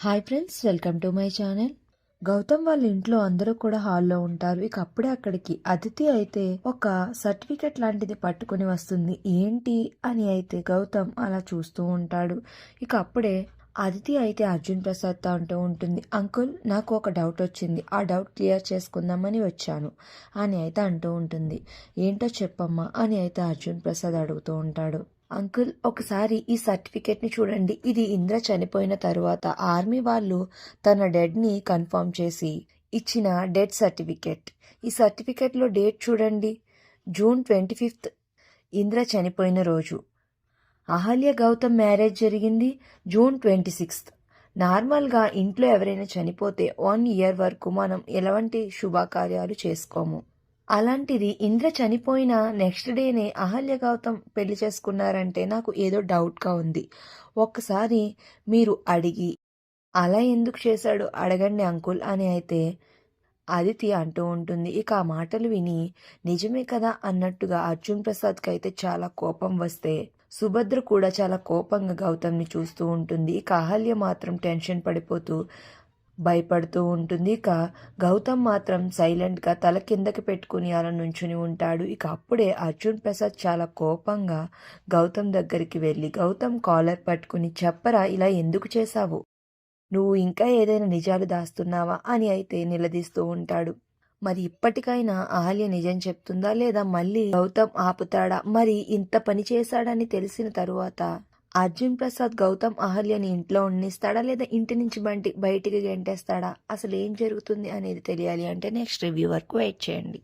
Hi friends welcome to my channel Gautam వాళ్ళ ఇంట్లో అందరూ కూడా హాల్లో ఉంటారు. ఇక అప్పుడే అక్కడికి అతిథి అయితే ఒక సర్టిఫికెట్ లాంటిది పట్టుకుని వస్తుంది. ఏంటి అని అయితే గౌతమ్ అలా చూస్తూ ఉంటాడు. ఇక అప్పుడే అదితి అయితే అర్జున్ ప్రసాద్తో అంటూ ఉంటుంది అంకుల్ నాకు ఒక డౌట్ వచ్చింది. ఆ డౌట్ క్లియర్ చేసుకుందామని వచ్చాను. అని అయితే అంటూ ఉంటుంది. ఏంటో చెప్పమ్మా. అని అయితే అర్జున్ ప్రసాద్ అడుగుతూ ఉంటాడు. అంకుల్ ఒకసారి ఈ సర్టిఫికేట్ని చూడండి. ఇది ఇంద్ర చనిపోయిన తరువాత ఆర్మీ వాళ్ళు తన డెడ్ని కన్ఫర్మ్ చేసి ఇచ్చిన డెడ్ సర్టిఫికేట్. ఈ సర్టిఫికేట్లో డేట్ చూడండి. జూన్ ట్వంటీ ఫిఫ్త్ ఇంద్ర చనిపోయిన రోజు. అహల్య గౌతమ్ మ్యారేజ్ జరిగింది జూన్ ట్వంటీ సిక్స్త్. నార్మల్గా ఇంట్లో ఎవరైనా చనిపోతే వన్ ఇయర్ వరకు మనం ఎలాంటి శుభకార్యాలు చేసుకోము. అలాంటిది ఇంద్ర చనిపోయిన నెక్స్ట్ డేనే అహల్య గౌతమ్ పెళ్ళి చేసుకున్నారంటే నాకు ఏదో డౌట్గా ఉంది. ఒక్కసారి మీరు అడిగి అలా ఎందుకు చేశాడు అడగండి అంకుల్ అని అయితే అదితి అంటూ ఉంటుంది. ఇక ఆ మాటలు విని నిజమే కదా అన్నట్టుగా అర్జున్ ప్రసాద్కి అయితే చాలా కోపం వస్తే సుభద్ర కూడా చాలా కోపంగా గౌతమ్ని చూస్తూ ఉంటుంది. ఇక అహల్య మాత్రం టెన్షన్ పడిపోతూ భయపడుతూ ఉంటుంది. ఇక గౌతమ్ మాత్రం సైలెంట్గా తల కిందకి పెట్టుకుని అలా నుంచుని ఉంటాడు. ఇక అప్పుడే అర్జున్ ప్రసాద్ చాలా కోపంగా గౌతమ్ దగ్గరికి వెళ్ళి గౌతమ్ కాలర్ పట్టుకుని చెప్పరా? ఇలా ఎందుకు చేశావు? నువ్వు ఇంకా ఏదైనా నిజాలు దాస్తున్నావా? అని అయితే నిలదీస్తూ ఉంటాడు. మరి ఇప్పటికైనా అహల్య నిజం చెప్తుందా లేదా? మళ్ళీ గౌతమ్ ఆపుతాడా? మరి ఇంత పని చేశాడని తెలిసిన తరువాత అర్జున్ ప్రసాద్ గౌతమ్ అహల్యని ఇంట్లో ఉండిస్తాడా లేదా ఇంటి నుంచి బంటి బయటికి గెంటేస్తాడా? అసలు ఏం జరుగుతుంది అనేది తెలియాలి అంటే నెక్స్ట్ రివ్యూ వరకు వెయిట్ చేయండి.